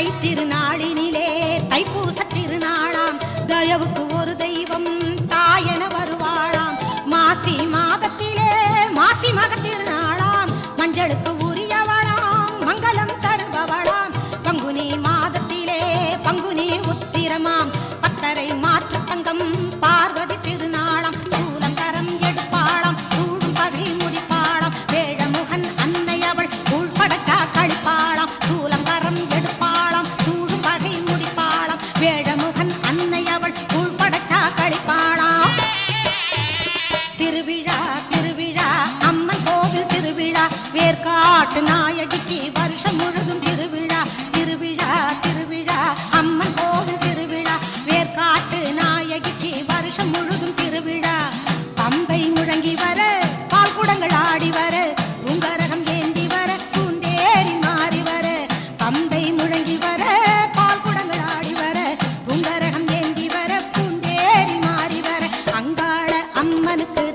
தைத்திருநாளினிலே தைப்பூச திருநாளாம் தயவுக்கு ஒரு தெய்வம் தாயென வருவாளாம். மாசி மாதத்திலே மாசி மக மஞ்சளுக்கு உரியவளாம் மங்களம் தருபவளாம். பங்குனி மாதத்திலே பங்குனி உத்திரமாம். திருவிழா அம்மன் கோவில் திருவிழா வேர்காட்டு நாயகிக்கு வருஷம் முழுதும் திருவிழா திருவிழா திருவிழா அம்மன் கோவில் திருவிழா வேர்காட்டு நாயகிக்கு வருஷம் முழுதும் திருவிழா. பம்பை முழங்கி வர பால் குடங்கள் ஆடி வர உங்கரகம் ஏந்தி வர பூந்தேரி மாறி வர பம்பை முழங்கி வர பால் குடங்கள் ஆடி வர உங்கரகம் ஏந்தி வர பூந்தேரி மாறி வர அங்காள அம்மனுக்கு